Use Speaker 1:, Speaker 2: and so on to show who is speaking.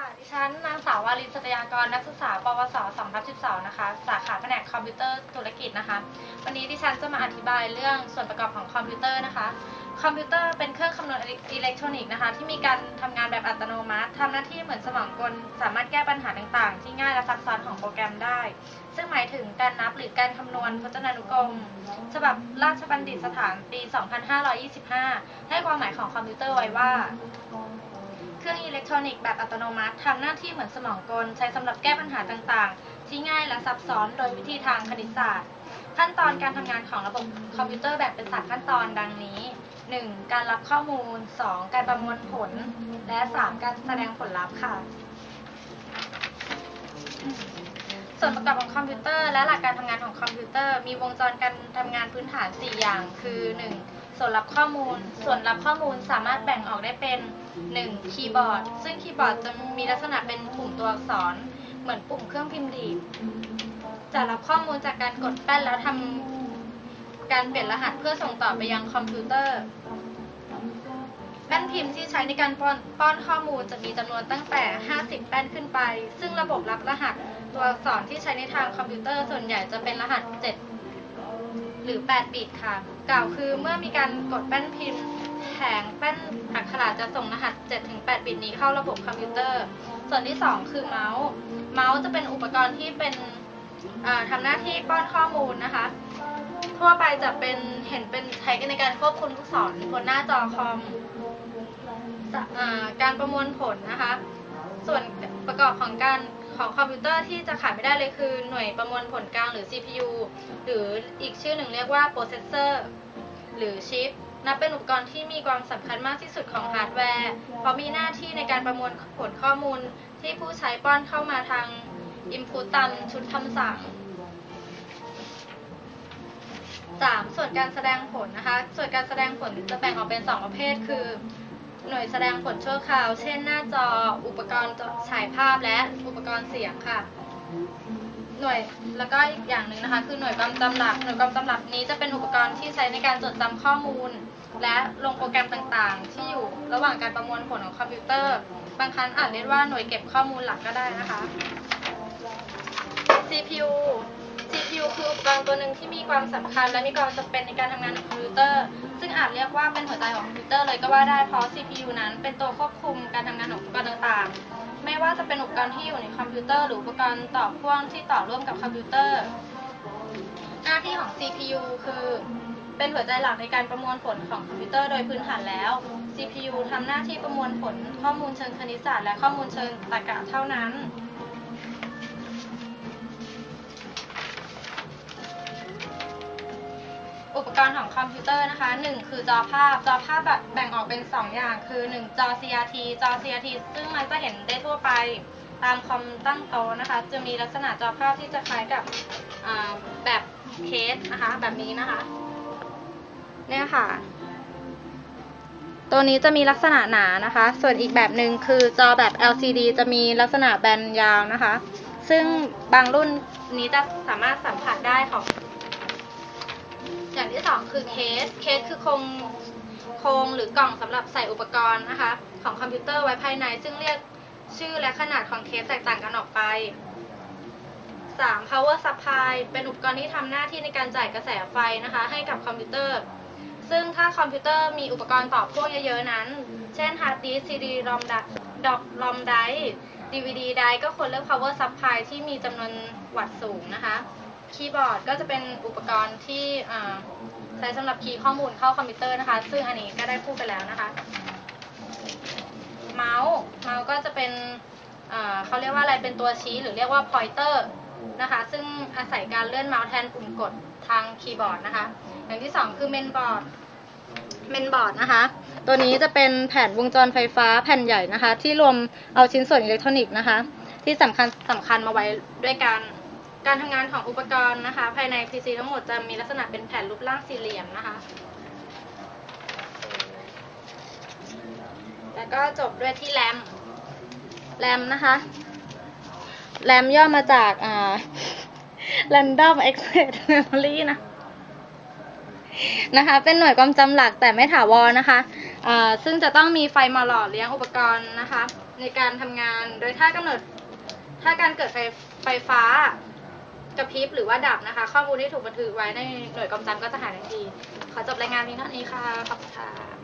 Speaker 1: ค่ะ ดิฉันนางสาววารินสัตยากร นักศึกษา ปวส2ทับ12 นะคะ สาขาแผนกคอมพิวเตอร์ธุรกิจนะคะ วันนี้ดิฉันจะมาอธิบายเรื่องส่วนประกอบของคอมพิวเตอร์นะคะ คอมพิวเตอร์เป็นเครื่องคำนวณอิเล็กทรอนิกส์นะคะ ที่มีการทำงานแบบอัตโนมัติทำหน้าที่เหมือนสมองกล สามารถแก้ปัญหาต่างๆ ที่ง่ายและซับซ้อนของโปรแกรมได้ ซึ่งหมายถึงการนับหรือการคำนวณพจนานุกรม ฉบับราชบัณฑิตสถานปี 2525 ให้ความหมายของคอมพิวเตอร์ไว้ว่า ทรอนิกส์แบบอัตโนมัติทำหน้าที่เหมือนสมองกล ใช้สำหรับแก้ปัญหาต่างๆ ที่ง่ายและซับซ้อนโดยวิธีทางคณิตศาสตร์ ขั้นตอนการทำงานของระบบคอมพิวเตอร์แบ่งเป็นสามขั้นตอนดังนี้ 1. การรับข้อมูล 2. การประมวลผล และ 3. การแสดงผลลัพธ์ค่ะ ส่วนประกอบของคอมพิวเตอร์ และหลักการทำงานของคอมพิวเตอร์ มีวงจรการทำงานพื้นฐาน 4 อย่าง คือ 1. ส่วนรับข้อมูล ส่วนรับข้อมูลสามารถแบ่งออกได้เป็น 1. คีย์บอร์ด ซึ่งคีย์บอร์ดจะมีลักษณะเป็นปุ่มตัวอักษร เหมือนปุ่มเครื่องพิมพ์ดีดจะรับข้อมูลจากการกดแป้นแล้วทำการเปลี่ยนรหัสเพื่อส่งต่อไปยังคอมพิวเตอร์แป้นพิมพ์ที่ใช้ในการป้อนอนข้อมูลจะมีจำนวนตั้งแต่ 50 แป้นขึ้นไป ซึ่งระบบรับรหัสตัวอักษรที่ใช้ในทางคอมพิวเตอร์ส่วนใหญ่จะเป็นรหัส 7 หรือ 8 บิตค่ะ กล่าวคือเมื่อมีการกดแป้นพิมพ์แผงแป้นอักขระจะส่งรหัส 7-8 บิตนี้เข้าระบบคอมพิวเตอร์ ส่วนที่ 2 คือเมาส์ เมาส์จะเป็นอุปกรณ์ที่เป็นอ่าทำหน้าที่ป้อนข้อมูลนะคะ ทั่วไปจะเป็นเห็นเป็นใช้กันในการควบคุมลูกศรบนหน้าจอคอมการประมวลผลนะคะ ส่วนประกอบของการ ของคอมพิวเตอร์ที่จะขาดไม่ได้เลยคือหน่วยประมวลผลกลางหรือ CPU หรืออีกชื่อหนึ่งเรียกว่า processor หรือชิปนับเป็นอุปกรณ์ที่มีความสำคัญมากที่สุดของฮาร์ดแวร์ เพราะมีหน้าที่ในการประมวลผลข้อมูลที่ผู้ใช้ป้อนเข้ามาทาง input ตามชุดคำสั่ง 3. ส่วนการแสดงผลนะคะ ส่วนการแสดงผลจะแบ่งออกเป็น 2 ประเภทคือ หน่วยแสดงผลชั่วคราว เช่นหน้าจอ อุปกรณ์ฉายภาพและอุปกรณ์เสียงค่ะ หน่วยแล้วก็อีกอย่างหนึ่งนะคะ คือหน่วยความจำหลักหน่วยความจำหลักนี้จะเป็นอุปกรณ์ที่ใช้ในการจดจำข้อมูล และลงโปรแกรมต่างๆ ที่อยู่ระหว่างการประมวลผลของคอมพิวเตอร์ บางครั้งอาจเรียกว่าหน่วยเก็บข้อมูลหลักก็ได้นะคะ CPU CPU คืออุปกรณ์ตัวหนึ่งที่มีความสำคัญ และมีความจำเป็นในการทำงานของคอมพิวเตอร์ ซึ่งอาจเรียกว่าเป็นหัวใจของคอมพิวเตอร์เลยก็ว่าได้เพราะ CPU นั้นเป็นตัวควบคุมการทำงานของอุปกรณ์ต่างๆ ไม่ว่าจะเป็นอุปกรณ์ที่อยู่ในคอมพิวเตอร์หรืออุปกรณ์ต่อพ่วงที่ต่อร่วมกับคอมพิวเตอร์ หน้าที่ของ CPU คือเป็นหัวใจหลักในการประมวลผลของคอมพิวเตอร์โดยพื้นฐานแล้ว CPU ทำหน้าที่ประมวลผลข้อมูลเชิงคณิตศาสตร์และข้อมูลเชิงตรรกะเท่านั้น ปกรณ์ของคอมพิวเตอร์นะคะหนึ่งคือจอภาพ จอภาพแบบแบ่งออกเป็น 2 อย่าง คือ 1 จอ CRT จอ CRT ซึ่งมันจะเห็นได้ทั่วไปตามคอมตั้งโต๊ะนะคะ จะมีลักษณะจอภาพที่จะคล้ายกับแบบเคสนะคะ แบบนี้นะคะ เนี่ยค่ะ ตัวนี้จะมีลักษณะหนานะคะ ส่วนอีกแบบหนึ่งคือจอแบบ LCD จะมีลักษณะแบนยาวนะคะ ซึ่งบางรุ่นนี้จะสามารถสัมผัสได้ของ อย่างที่สองคือเคส เคสคือโครงโครงหรือกล่องสำหรับใส่อุปกรณ์นะคะ ของคอมพิวเตอร์ไว้ภายใน ซึ่งเรียกชื่อและขนาดของเคสแตกต่างกันออกไป 3. power supply เป็นอุปกรณ์ที่ทำหน้าที่ในการจ่ายกระแสไฟนะคะ ให้กับคอมพิวเตอร์ ซึ่งถ้าคอมพิวเตอร์มีอุปกรณ์ต่อพ่วงเยอะๆนั้น เช่น hard disk CD ROM ดอก ROM drive DVD drive ก็ควรเลือก power supply ที่มีจำนวนวัตต์สูงนะคะ คีย์บอร์ดก็จะเป็นอุปกรณ์ที่ใช้สำหรับคีย์ข้อมูลเข้าคอมพิวเตอร์นะคะ ซึ่งอันนี้ก็ได้พูดไปแล้วนะคะ เมาส์ เมาส์ก็จะเป็นเขาเรียกว่าอะไร เป็นตัวชี้หรือเรียกว่า pointer นะคะ ซึ่งอาศัยการเลื่อนเมาส์แทนปุ่มกดทางคีย์บอร์ดนะคะ อย่างที่สองคือเมนบอร์ด เมนบอร์ดนะคะ ตัวนี้จะเป็นแผ่นวงจรไฟฟ้าแผ่นใหญ่นะคะ ที่รวมเอาชิ้นส่วนอิเล็กทรอนิกส์นะคะ ที่สำคัญสำคัญมาไว้ด้วยกัน การทำงานของอุปกรณ์นะคะ ภายใน PC ทั้งหมดจะมีลักษณะเป็นแผ่นรูปร่างสี่เหลี่ยมนะคะ แล้วก็จบด้วยที่แรม แรมนะคะ แรมย่อมาจากอ่า Random Access Memory นะนะคะ เป็นหน่วยความจำหลักแต่ไม่ถาวรนะคะซึ่งจะต้องมีไฟมาหล่อเลี้ยงอุปกรณ์นะคะ ในการทำงาน โดยถ้ากำเนิดถ้าการเกิดไฟไฟฟ้า กระพริบหรือว่าดับนะคะ ข้อมูลที่ถูกบันทึกไว้ในหน่วยความจำก็จะหายทันที ขอจบรายงานนี้เท่านี้ค่ะ ขอบคุณค่ะ